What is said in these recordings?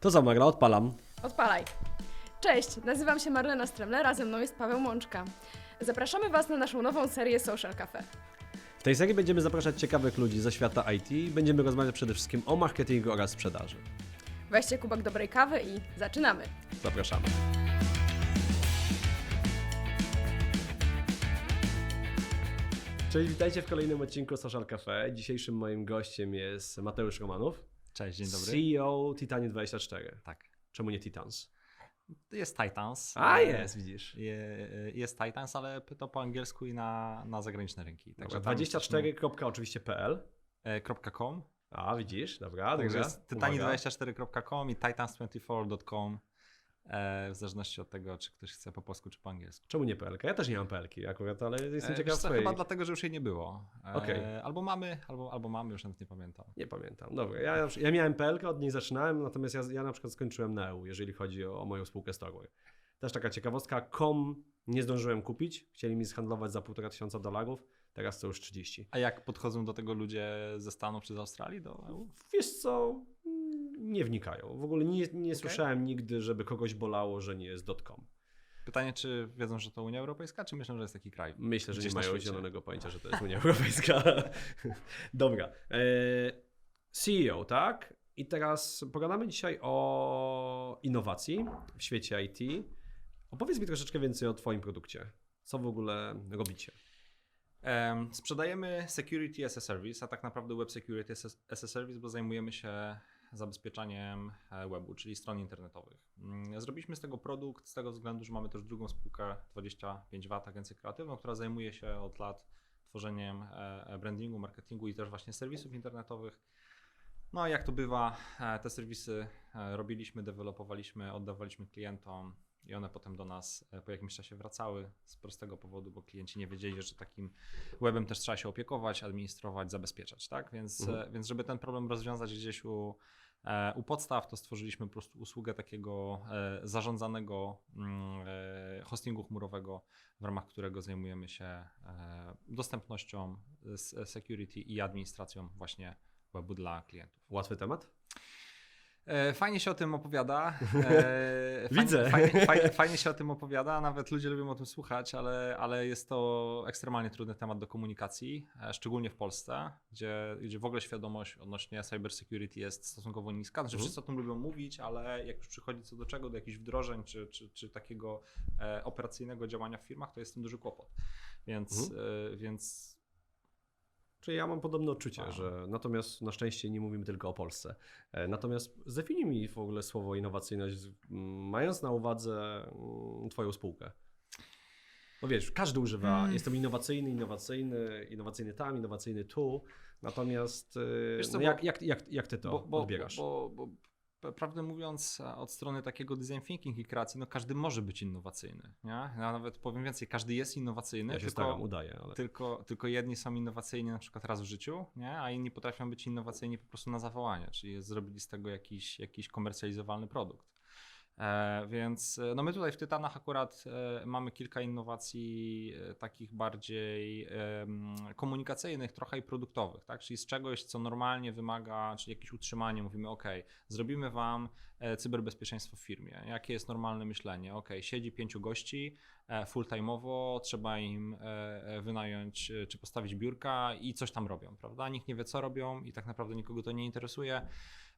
To co, Magda, odpalam. Odpalaj. Cześć, nazywam się Marlena Stremle, razem ze mną jest Paweł Mączka. Zapraszamy Was na naszą nową serię Social Cafe. W tej serii będziemy zapraszać ciekawych ludzi ze świata IT i będziemy rozmawiać przede wszystkim o marketingu oraz sprzedaży. Weźcie kubek dobrej kawy i zaczynamy. Zapraszamy. Cześć, witajcie w kolejnym odcinku Social Cafe. Dzisiejszym moim gościem jest Mateusz Romanów, Cześć, dzień dobry. CEO Titanium24. Tak. Czemu nie Titans? Jest Titans. A E, jest, widzisz. Je, jest Titans, ale to po angielsku i na, na zagraniczne rynki. Dobra, tam 24. kropka oczywiście PL. jesteśmy, e, .com. A, widzisz, dobra, Także jest tytani24.com i titans24.com e, w zależności od tego, czy ktoś chce po polsku, czy po angielsku. Czemu nie PLK? Ja też nie mam PLki akurat, ale jestem E, ciekaw co, chyba dlatego, że już jej nie było. E, Okej. Albo mamy, albo, albo mamy, już nawet nie pamiętam. Nie pamiętam. Dobra, ja, ja miałem PLK, od niej zaczynałem, natomiast ja, ja na przykład skończyłem na EU, jeżeli chodzi o, o moją spółkę Storeware. Też taka ciekawostka, com nie zdążyłem kupić, chcieli mi zhandlować za półtora tysiąca dolarów, teraz to już 30. A jak podchodzą do tego ludzie ze Stanów czy z Australii? Do EU? Wiesz co, nie wnikają. W ogóle nie, nie słyszałem nigdy, żeby kogoś bolało, że nie jest .com. Pytanie, czy wiedzą, że to Unia Europejska, czy myślą, że jest taki kraj? Myślę, że Gdzieś nie mają zielonego pojęcia, że to jest Unia Europejska. Dobra. E, CEO, tak? I teraz pogadamy dzisiaj o innowacji w świecie IT. Opowiedz mi troszeczkę więcej o Twoim produkcie. Co w ogóle robicie? Em, Sprzedajemy security as a service, a tak naprawdę web security as a service, bo zajmujemy się zabezpieczaniem e, webu, czyli stron internetowych. Mm, Zrobiliśmy z tego produkt z tego względu, że mamy też drugą spółkę 25W, agencję kreatywną, która zajmuje się od lat tworzeniem e, brandingu, marketingu i też właśnie serwisów internetowych. No jak to bywa, e, te serwisy e, robiliśmy, dewelopowaliśmy, oddawaliśmy klientom i one potem do nas e, po jakimś czasie wracały z prostego powodu, bo klienci nie wiedzieli, że takim webem też trzeba się opiekować, administrować, zabezpieczać, tak? Więc, Mhm. e, więc żeby ten problem rozwiązać gdzieś u, e, u podstaw, to stworzyliśmy po prostu usługę takiego zarządzanego mm, hostingu chmurowego, w ramach którego zajmujemy się dostępnością, security i administracją właśnie webu dla klientów. Łatwy temat? E, Fajnie się o tym opowiada. E, Widzę. Fajnie, fajnie, fajnie, się o tym opowiada, nawet ludzie lubią o tym słuchać, ale, ale jest to ekstremalnie trudny temat do komunikacji, e, szczególnie w Polsce, gdzie, gdzie w ogóle świadomość odnośnie cybersecurity jest stosunkowo niska. Znaczy Mhm. wszyscy o tym lubią mówić, ale jak już przychodzi co do czego, do jakichś wdrożeń czy, czy, czy takiego operacyjnego działania w firmach, to jest tym duży kłopot. Więc, e, więc Czyli ja mam podobne odczucie, że natomiast na szczęście nie mówimy tylko o Polsce. E, Natomiast zdefiniuj mi w ogóle słowo innowacyjność, mając na uwadze Twoją spółkę. Bo wiesz, każdy używa, Mm. jestem innowacyjny, innowacyjny, innowacyjny tam, innowacyjny tu, natomiast e, co, no jak, jak, jak, jak Ty to bo? Bo, bo, bo, prawdę mówiąc, e, od strony takiego design thinking i kreacji, no każdy może być innowacyjny. Nie? Ja nawet powiem więcej, każdy jest innowacyjny, ja się tylko, staram, udaję, ale... tylko, tylko jedni są innowacyjni na przykład raz w życiu, nie? a inni potrafią być innowacyjni po prostu na zawołanie, czyli zrobili z tego jakiś, jakiś komercjalizowalny produkt. E, więc e, no my tutaj w Tytanach akurat e, mamy kilka innowacji takich bardziej komunikacyjnych, trochę i produktowych, tak? czyli z czegoś, co normalnie wymaga, czyli jakieś utrzymanie, mówimy ok, zrobimy wam cyberbezpieczeństwo w firmie. Jakie jest normalne myślenie? Ok, siedzi pięciu gości full-time'owo, trzeba im wynająć czy postawić biurka i coś tam robią, prawda? Nikt nie wie co robią i tak naprawdę nikogo to nie interesuje.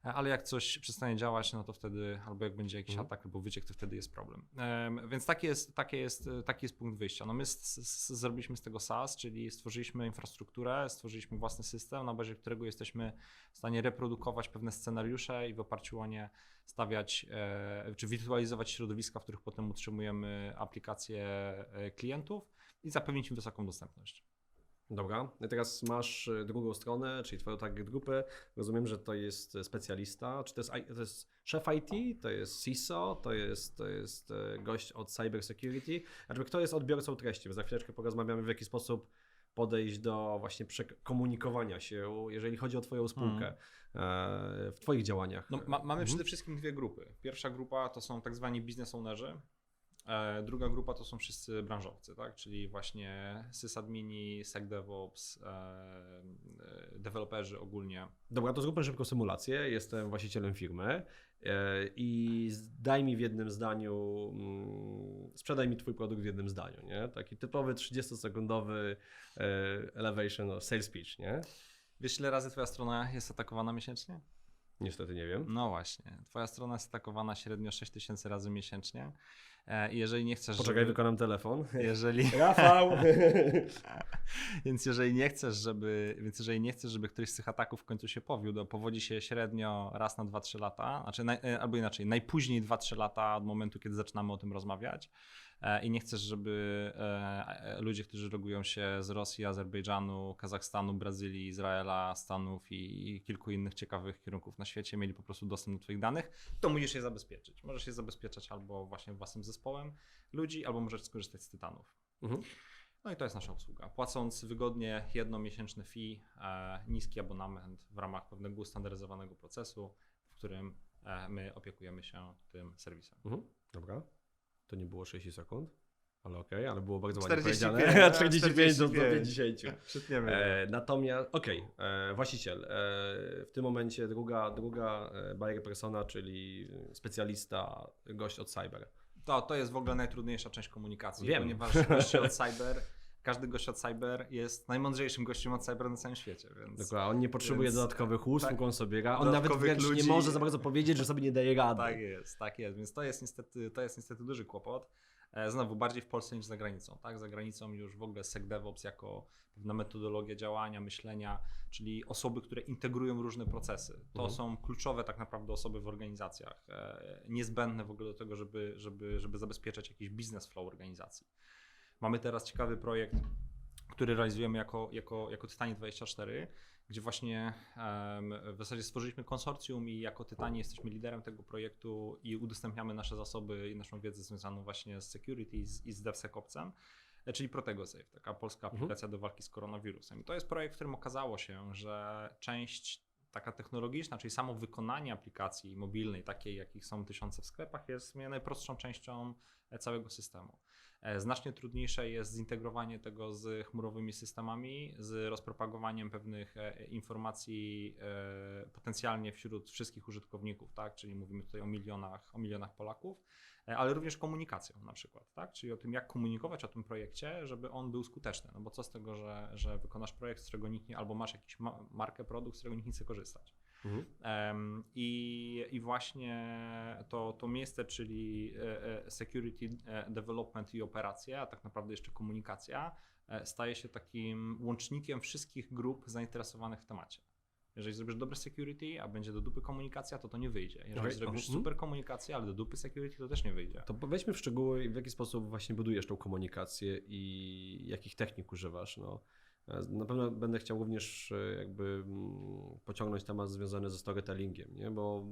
E, Ale jak coś przestanie działać, no to wtedy, albo jak będzie jakiś Mhm. atak albo wyciek, to wtedy jest problem. Em, Więc taki jest, taki jest, e, taki jest punkt wyjścia. No my s- s- zrobiliśmy z tego SaaS, czyli stworzyliśmy infrastrukturę, stworzyliśmy własny system, na bazie którego jesteśmy w stanie reprodukować pewne scenariusze i w oparciu o nie stawiać, e, czy wirtualizować środowiska, w których potem utrzymujemy aplikacje klientów i zapewnić im wysoką dostępność. Dobra, i teraz masz e, drugą stronę, czyli twoją target grupę. Rozumiem, że to jest e, specjalista. Czy to jest, to jest szef IT, to jest CISO, to jest, to jest e, gość od cyber security. Znaczy, kto jest odbiorcą treści? Bo za chwileczkę porozmawiamy, w jaki sposób podejść do właśnie komunikowania się, jeżeli chodzi o twoją spółkę e, w twoich działaniach. No, ma, mamy Mhm. przede wszystkim dwie grupy. Pierwsza grupa to są tak zwani business ownerzy, Druga grupa to są wszyscy branżowcy, tak? czyli właśnie sysadmini, SecDevOps, e, e, deweloperzy ogólnie. Dobra, to zróbmy szybką symulację. Jestem właścicielem firmy e, i daj mi w jednym zdaniu, mm, sprzedaj mi twój produkt w jednym zdaniu, nie? Taki typowy 30-sekundowy e, elevation or sales pitch, nie? Wiesz, ile razy twoja strona jest atakowana miesięcznie? Niestety nie wiem. No właśnie. Twoja strona jest atakowana średnio 6000 razy miesięcznie. E, I jeżeli nie chcesz. Poczekaj, żeby, wykonam telefon. jeżeli, Rafał! Więc jeżeli nie chcesz, żeby, więc jeżeli nie chcesz, żeby któryś z tych ataków w końcu się powiódł, to powodzi się średnio raz na 2-3 lata, znaczy naj, e, albo inaczej, najpóźniej 2-3 lata od momentu, kiedy zaczynamy o tym rozmawiać. E, I nie chcesz, żeby e, e, ludzie, którzy logują się z Rosji, Azerbejdżanu, Kazachstanu, Brazylii, Izraela, Stanów i, kilku innych ciekawych kierunków na świecie mieli po prostu dostęp do Twoich danych, to musisz je zabezpieczyć. Możesz je zabezpieczać albo właśnie własnym zespołem ludzi, albo możesz skorzystać z tytanów. Mhm. No i to jest nasza usługa. Płacąc wygodnie jednomiesięczny fee, niski abonament w ramach pewnego ustandaryzowanego procesu, w którym my opiekujemy się tym serwisem. Mhm. Dobra. To nie było 60 sekund, ale okej, ale było bardzo ładnie 45, powiedziane. tak, 45 do, do 45. 50. Przytniemy. E, natomiast, okej, e, właściciel. E, w tym momencie druga, druga e, buyer persona, czyli specjalista, gość od cyber. To, to jest w ogóle najtrudniejsza część komunikacji, Wiem. ponieważ goście od cyber, każdy gość od cyber jest najmądrzejszym gościem od cyber na całym świecie, więc Dokładnie, on nie potrzebuje Więc- dodatkowych usług, tak. on sobie ra. On nawet wręcz nie ludzi. może za bardzo powiedzieć, że sobie nie daje rady. Tak jest, tak jest. Więc to jest niestety, to jest niestety duży kłopot. E, Znowu bardziej w Polsce niż za granicą. Tak? Za granicą już w ogóle SecDevOps jako pewna metodologia działania, myślenia, czyli osoby, które integrują różne procesy. To Mhm. są kluczowe tak naprawdę osoby w organizacjach, e, niezbędne w ogóle do tego, żeby, żeby, żeby zabezpieczać jakiś business flow organizacji. Mamy teraz ciekawy projekt, który realizujemy jako, jako, jako Tytanie 24, gdzie właśnie w zasadzie stworzyliśmy konsorcjum i jako Tytanie jesteśmy liderem tego projektu i udostępniamy nasze zasoby i naszą wiedzę związaną właśnie z security i z, i z DevSecOpsem, e, czyli ProtegoSafe, taka polska Mhm. aplikacja do walki z koronawirusem. I to jest projekt, w którym okazało się, że część taka technologiczna, czyli samo wykonanie aplikacji mobilnej, takiej jakich są tysiące w sklepach, jest najprostszą częścią e, całego systemu. E, Znacznie trudniejsze jest zintegrowanie tego z chmurowymi systemami, z rozpropagowaniem pewnych e, informacji e, potencjalnie wśród wszystkich użytkowników, tak? Czyli mówimy tutaj o milionach, o milionach Polaków, ale również komunikacją na przykład, tak? Czyli o tym, jak komunikować o tym projekcie, żeby on był skuteczny. No bo co z tego, że, że wykonasz projekt, z którego nikt nie, albo masz jakiś ma, markę, produkt, z którego nikt nie chce korzystać. Mhm. Em, I, I właśnie to, to miejsce, czyli e, e, security e, development i operacje, a tak naprawdę jeszcze komunikacja, staje się takim łącznikiem wszystkich grup zainteresowanych w temacie. Jeżeli zrobisz dobre security, a będzie do dupy komunikacja, to to nie wyjdzie. Jeżeli Okej, zrobisz mhm. super komunikację, ale do dupy security, to też nie wyjdzie. To wejdźmy w szczegóły, w jaki sposób właśnie budujesz tą komunikację i jakich technik używasz. No. Na pewno będę chciał również e, jakby mm, pociągnąć temat związany ze storytellingiem, nie? bo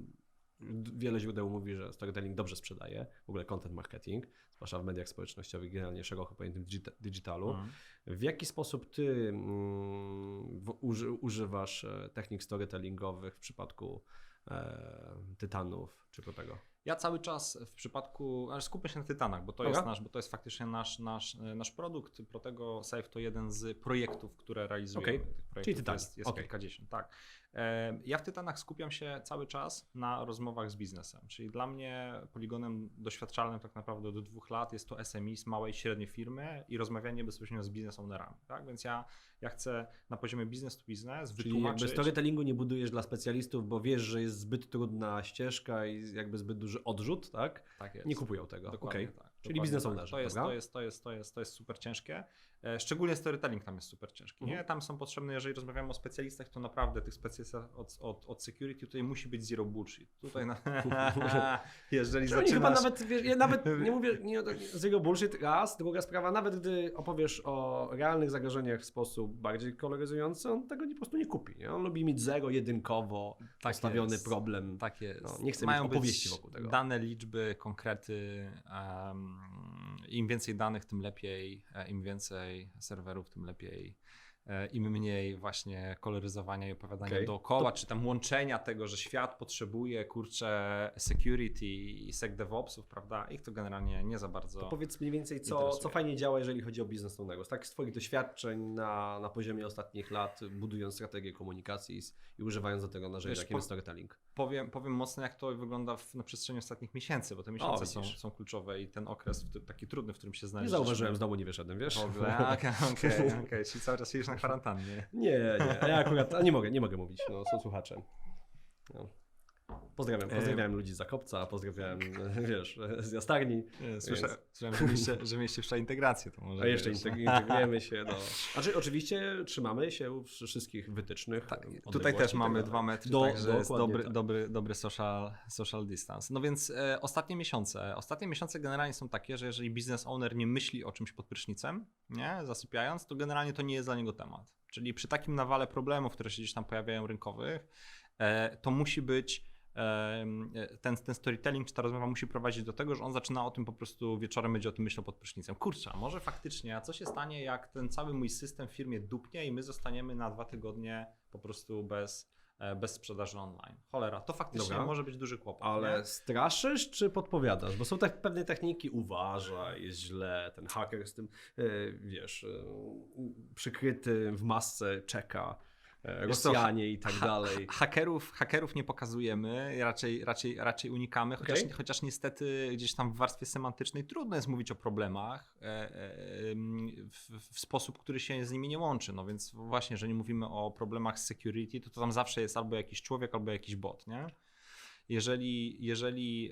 wiele źródeł mówi, że storytelling dobrze sprzedaje, w ogóle content marketing, zwłaszcza w mediach społecznościowych, generalnie szeroko pojętym digita- digitalu. Mhm. W jaki sposób ty mm, używasz e, technik storytellingowych w przypadku e, tytanów czy tego? Ja cały czas w przypadku, ale skupmy się na Tytanach, bo to Dobra. jest nasz, bo to jest faktycznie nasz, nasz, e, nasz produkt. Protego Safe to jeden z projektów, które realizujemy. Okej. Tych projektów Czyli Tytany. jest, jest Okej. kilkadziesiąt, tak. E, Ja w Tytanach skupiam się cały czas na rozmowach z biznesem, czyli dla mnie poligonem doświadczalnym tak naprawdę do dwóch lat jest to SMI z małej, średniej firmy i rozmawianie bezpośrednio z biznes ownerami, tak? Więc ja, ja chcę na poziomie business to business Czyli jakby wytłumaczyć... storytellingu nie budujesz dla specjalistów, bo wiesz, że jest zbyt trudna ścieżka i jakby zbyt duży odrzut, tak? Tak jest. Nie kupują tego. Dokładnie Okej. tak. Czyli biznes tak. ownerzy, To jest, to, jest, to, jest, to, jest, to jest super ciężkie. E, Szczególnie storytelling tam jest super ciężki. Nie? Mhm. Tam są potrzebne, jeżeli rozmawiamy o specjalistach, to naprawdę tych specjalistach od, od, od security tutaj musi być zero bullshit. Tutaj na... jeżeli Czyli chyba zaczynasz... nawet, wiesz, ja nawet nie mówię nie, zero bullshit, raz. Druga sprawa, nawet gdy opowiesz o realnych zagrożeniach w sposób bardziej koloryzujący, on tego nie, po prostu nie kupi. Nie? On lubi mieć zero, jedynkowo Tak postawiony jest. problem. Tak jest. No, nie chcę Mają mieć opowieści wokół tego. Dane, liczby, konkrety. em, Im więcej danych, tym lepiej. E, Im więcej serwerów, tym lepiej. E, im mniej właśnie koloryzowania i opowiadania Okej. dookoła, czy tam łączenia tego, że świat potrzebuje, kurczę, security i SecDevOpsów, prawda? Ich to generalnie nie za bardzo To powiedz mniej więcej, co, interesuje. co fajnie działa, jeżeli chodzi o biznes ownerów. Tak z Twoich doświadczeń na, na poziomie ostatnich lat, budując strategię komunikacji i, używając do tego narzędzia, Wiesz, jakim po- jest storytelling. powiem, powiem mocno, jak to wygląda w, na przestrzeni ostatnich miesięcy, bo te miesiące są, widzisz. są kluczowe i ten okres w, taki trudny, w którym się Nie znaleźliśmy. zauważyłem, z domu nie wyszedłem, wiesz? W ogóle, okej, okej, okej, czyli cały czas siedzisz na kwarantannie. Nie, nie, a ja akurat a nie mogę, nie mogę mówić, no, są słuchacze. No. Pozdrawiam, E, pozdrawiam ludzi z Zakopca, pozdrawiam, wiesz, z Jastarni, Słyszę, słyszałem, że mieliście, że mieliście wczoraj integrację, to może a jeszcze wiesz, integrujemy się. No. Znaczy, oczywiście trzymamy się wszystkich wytycznych. Tak, tutaj też tak mamy dalej. dwa metry, Do- także jest dobry, tak. dobry, dobry social, social distance. No więc e, ostatnie miesiące, ostatnie miesiące generalnie są takie, że jeżeli biznes owner nie myśli o czymś pod prysznicem, nie, zasypiając, to generalnie to nie jest dla niego temat. Czyli przy takim nawale problemów, które się gdzieś tam pojawiają rynkowych, e, to musi być ten, ten storytelling czy ta rozmowa musi prowadzić do tego, że on zaczyna o tym po prostu wieczorem będzie o tym myślał pod prysznicem. Kurczę, a może faktycznie, a co się stanie, jak ten cały mój system w firmie dupnie i my zostaniemy na dwa tygodnie po prostu bez, e, bez sprzedaży online. Cholera, to faktycznie Dobra. może być duży kłopot. Ale nie? straszysz czy podpowiadasz? Bo są tak pewne techniki, uważaj, jest źle, ten haker z tym, e, wiesz, e, przykryty w masce czeka, e, Wiesz co, Rosjanie i tak dalej. ha- Hakerów, hakerów nie pokazujemy, raczej, raczej, raczej unikamy, chociaż, Okej. chociaż niestety gdzieś tam w warstwie semantycznej trudno jest mówić o problemach e, e, w, w sposób, który się z nimi nie łączy. No więc właśnie, jeżeli mówimy o problemach z security, to, to tam zawsze jest albo jakiś człowiek, albo jakiś bot, nie? Jeżeli, jeżeli,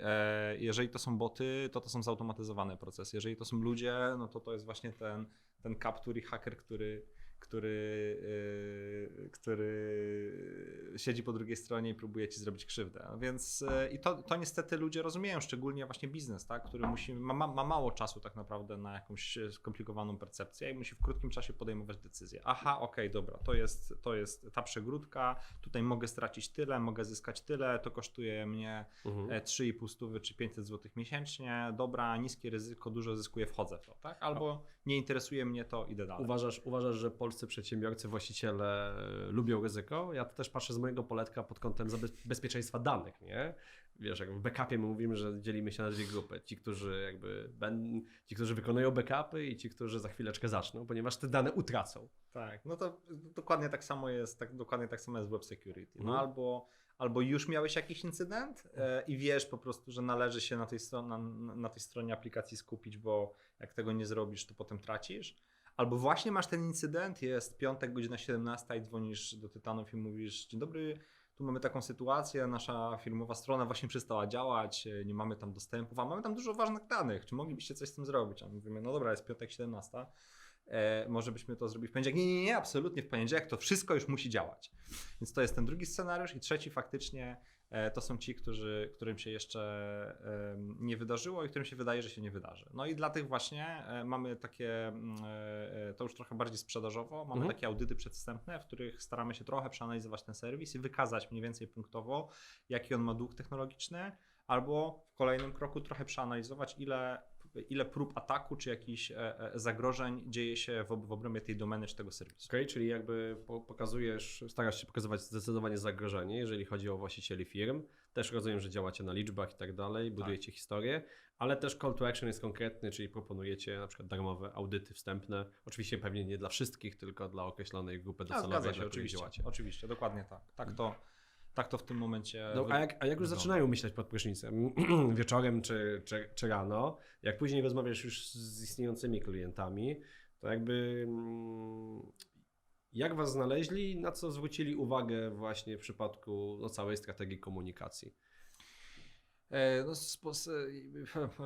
jeżeli to są boty, to to są zautomatyzowane procesy. Jeżeli to są ludzie, no to to jest właśnie ten, ten capture i haker, który, który, yy, który siedzi po drugiej stronie i próbuje ci zrobić krzywdę. Więc yy, i to, to niestety ludzie rozumieją, szczególnie właśnie biznes, tak, który musi, ma, ma, ma mało czasu tak naprawdę na jakąś e, skomplikowaną percepcję i musi w krótkim czasie podejmować decyzje. Aha, okej, dobra, to jest, to jest ta przegródka, tutaj mogę stracić tyle, mogę zyskać tyle, to kosztuje mnie Mhm. e, 3,5 stówy czy 500 zł miesięcznie, dobra, niskie ryzyko, dużo zyskuję, wchodzę w to, tak? Albo nie interesuje mnie to, idę dalej. Uważasz, uważasz, że polscy przedsiębiorcy, właściciele e, lubią ryzyko? Ja też patrzę z mojego poletka pod kątem bezpieczeństwa danych, nie? Wiesz, jak w backupie my mówimy, że dzielimy się na dwie grupy. Ci, którzy jakby ben, ci, którzy wykonują backupy i ci, którzy za chwileczkę zaczną, ponieważ te dane utracą. Tak, no to dokładnie tak samo jest, tak, dokładnie tak samo jest web security. No Mhm. albo, albo już miałeś jakiś incydent e, i wiesz po prostu, że należy się na tej, stron, na, na tej stronie aplikacji skupić, bo jak tego nie zrobisz, to potem tracisz. Albo właśnie masz ten incydent, jest piątek, godzina 17 i dzwonisz do Tytanów i mówisz, dzień dobry, tu mamy taką sytuację, nasza firmowa strona właśnie przestała działać, e, nie mamy tam dostępów, a mamy tam dużo ważnych danych, czy moglibyście coś z tym zrobić? A my mówimy, no dobra, jest piątek 17, e, może byśmy to zrobili w poniedziałek. Nie, nie, nie, absolutnie w poniedziałek to wszystko już musi działać. Więc to jest ten drugi scenariusz i trzeci faktycznie e, to są ci, którzy, którym się jeszcze em, nie wydarzyło i którym się wydaje, że się nie wydarzy. No i dla tych właśnie e, mamy takie, mm, e, e, to już trochę bardziej sprzedażowo, mamy Mhm. takie audyty przedwstępne, w których staramy się trochę przeanalizować ten serwis i wykazać mniej więcej punktowo, jaki on ma dług technologiczny, albo w kolejnym kroku trochę przeanalizować, ile, ile prób ataku czy jakichś e, e, zagrożeń dzieje się w, w obrębie tej domeny czy tego serwisu. Okay? Czyli jakby po, pokazujesz, starasz się pokazywać zdecydowanie zagrożenie, jeżeli chodzi o właścicieli firm. Też rozumiem, że działacie na liczbach i tak dalej, budujecie historię, ale też call to action jest konkretny, czyli proponujecie na przykład darmowe audyty wstępne. Oczywiście pewnie nie dla wszystkich, tylko dla określonej grupy A, docelowej, dla się, oczywiście, działacie. oczywiście, dokładnie tak. Tak to, tak to w tym momencie No, a, jak, a jak już zaczynają myśleć pod prysznicem, wieczorem czy, czy, czy rano, jak później rozmawiasz już z istniejącymi klientami, to jakby mm, jak was znaleźli, na co zwrócili uwagę właśnie w przypadku no, całej strategii komunikacji? E, no,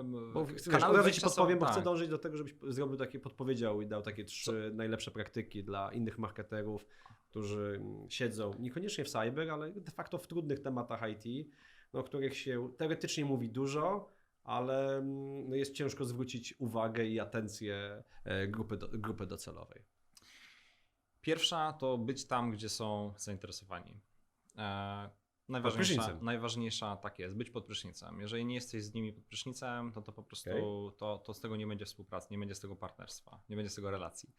Bo kanały od razu ci podpowiem, bo tak. chcę dążyć do tego, żebyś zrobił takie podpowiedział i dał takie trzy najlepsze praktyki dla innych marketerów, którzy siedzą niekoniecznie w cyber, ale de facto w trudnych tematach IT, no, o których się teoretycznie mówi dużo, ale mm, no, jest ciężko zwrócić uwagę i atencję e, grupy, do, grupy docelowej. Pierwsza to być tam, gdzie są zainteresowani. E, najważniejsza, najważniejsza tak jest, być pod prysznicem. Jeżeli nie jesteś z nimi pod prysznicem, to to po prostu Okej. to, to z tego nie będzie współpracy, nie będzie z tego partnerstwa, nie będzie z tego relacji.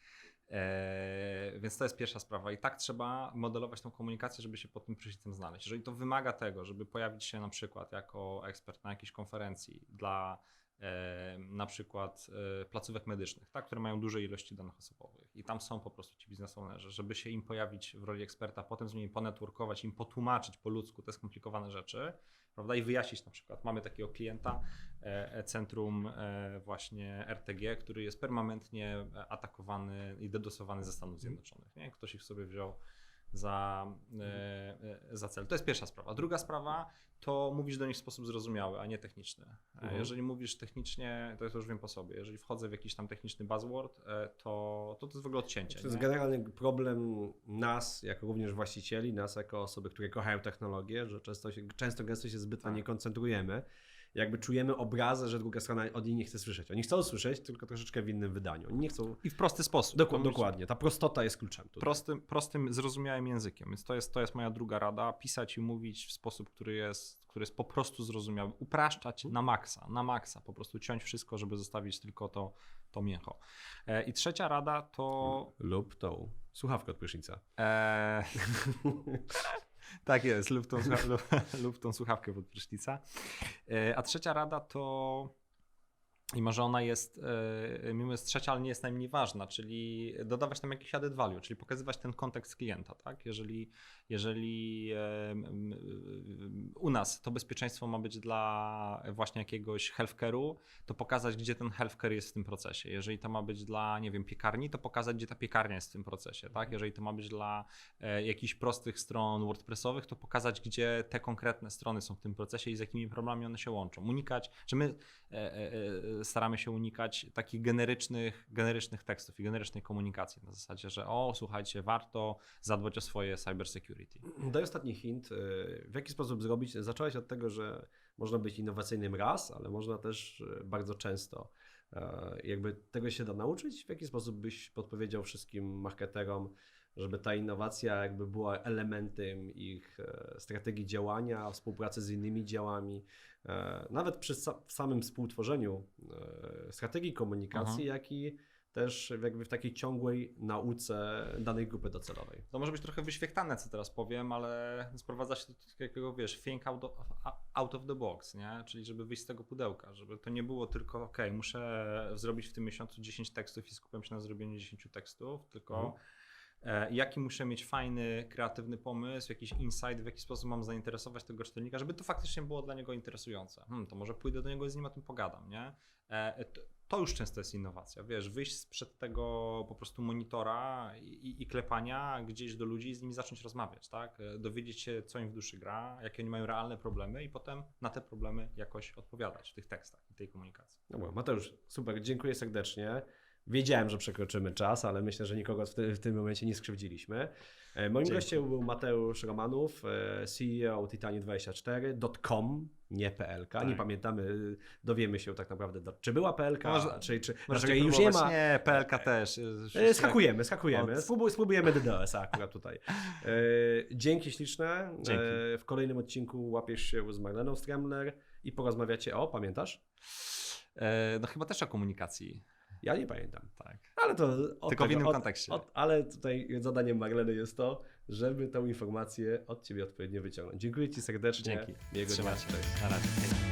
E, więc to jest pierwsza sprawa. I tak trzeba modelować tą komunikację, żeby się pod tym prysznicem znaleźć. Jeżeli to wymaga tego, żeby pojawić się na przykład jako ekspert na jakiejś konferencji dla e, na przykład e, placówek medycznych, tak, które mają duże ilości danych osobowych i tam są po prostu ci biznesonerzy, żeby się im pojawić w roli eksperta, potem z nimi ponetworkować, im potłumaczyć po ludzku te skomplikowane rzeczy, prawda, i wyjaśnić na przykład, mamy takiego klienta, centrum e, właśnie RTG, który jest permanentnie e, atakowany i dedosowany ze Stanów Zjednoczonych, nie? Ktoś ich sobie wziął za, e, e, za cel. To jest pierwsza sprawa. Druga sprawa to mówisz do nich w sposób zrozumiały, a nie techniczny. E, Mhm. Jeżeli mówisz technicznie, to ja to już wiem po sobie. Jeżeli wchodzę w jakiś tam techniczny buzzword, e, to to, to jest w ogóle odcięcie. To jest nie? generalny problem nas, jako również właścicieli, nas jako osoby, które kochają technologię, że często, się, często gęsto się zbyt na Tak. nie koncentrujemy. Jakby czujemy obrazę, że druga strona od niej nie chce słyszeć. Oni chcą słyszeć, tylko troszeczkę w innym wydaniu. Oni nie chcą. I w prosty sposób. Doku- dokładnie. Ta prostota jest kluczem. Tutaj. Prostym, prostym, zrozumiałym językiem. Więc to jest, to jest moja druga rada. Pisać i mówić w sposób, który jest, który jest po prostu zrozumiały. Upraszczać na maksa, na maksa. Po prostu ciąć wszystko, żeby zostawić tylko to, to mięcho. E, I trzecia rada to... Lub tą słuchawkę od prysznica. E, tak jest, lub tą, lub, lub tą słuchawkę pod prysznica. E, a trzecia rada to... I może ona jest, e, mimo jest trzecia, ale nie jest najmniej ważna, czyli dodawać tam jakiś added value, czyli pokazywać ten kontekst klienta, tak? Jeżeli, jeżeli u nas to bezpieczeństwo ma być dla właśnie jakiegoś healthcare'u, to pokazać, gdzie ten healthcare jest w tym procesie. Jeżeli to ma być dla, nie wiem, piekarni, to pokazać, gdzie ta piekarnia jest w tym procesie, tak? Jeżeli to ma być dla e, jakichś prostych stron WordPressowych, to pokazać, gdzie te konkretne strony są w tym procesie i z jakimi problemami one się łączą. Unikać, czy my e, e, staramy się unikać takich generycznych, generycznych tekstów i generycznej komunikacji na zasadzie, że o, słuchajcie, warto zadbać o swoje cybersecurity. Daj ostatni hint. y, W jaki sposób zrobić? Zacząłeś od tego, że można być innowacyjnym raz, ale można też y, bardzo często. E, Jakby tego się da nauczyć? W jaki sposób byś podpowiedział wszystkim marketerom, żeby ta innowacja jakby była elementem ich strategii działania, współpracy z innymi działami, nawet przy samym współtworzeniu strategii komunikacji, jak i też jakby w takiej ciągłej nauce danej grupy docelowej. To może być trochę wyświechtane, co teraz powiem, ale sprowadza się do takiego, wiesz, think out of, out of the box, nie? Czyli żeby wyjść z tego pudełka, żeby to nie było tylko, ok, muszę zrobić w tym miesiącu 10 tekstów i skupiam się na zrobieniu 10 tekstów, tylko Mhm. e, jaki muszę mieć fajny, kreatywny pomysł, jakiś insight, w jaki sposób mam zainteresować tego czytelnika, żeby to faktycznie było dla niego interesujące. Hmm, to może pójdę do niego i z nim o tym pogadam, nie? To, już często jest innowacja, wiesz, wyjść sprzed tego po prostu monitora i, i klepania gdzieś do ludzi i z nimi zacząć rozmawiać, tak? Dowiedzieć się, co im w duszy gra, jakie oni mają realne problemy i potem na te problemy jakoś odpowiadać w tych tekstach i tej komunikacji. Dobra, Mateusz, super, dziękuję serdecznie. Wiedziałem, że przekroczymy czas, ale myślę, że nikogo w, w tym momencie nie skrzywdziliśmy. E, Moim Dzięki. gościem był Mateusz Romanów, e, CEO Titani24.com, nie PLK. Nie Tak. pamiętamy, y, dowiemy się tak naprawdę, do- czy była PLK, Może- czy, czy Może znaczy, już nie ma. Nie, PLK też. e, Skakujemy, skakujemy. Od- Spróbuj, spróbujemy DDoS akurat tutaj. Dzięki śliczne. Dzięki. W kolejnym odcinku łapiesz się z Marleną Stremler i porozmawiacie o, pamiętasz? No chyba też o komunikacji. Ja nie pamiętam. Tak. Ale to Tylko w tego- innym od, kontekście. Od, ale tutaj zadaniem Marleny jest to, żeby tę informację od Ciebie odpowiednio wyciągnąć. Dziękuję Ci serdecznie. Dzięki. Miłego dnia. Trzymaj się. Cześć. Na razie.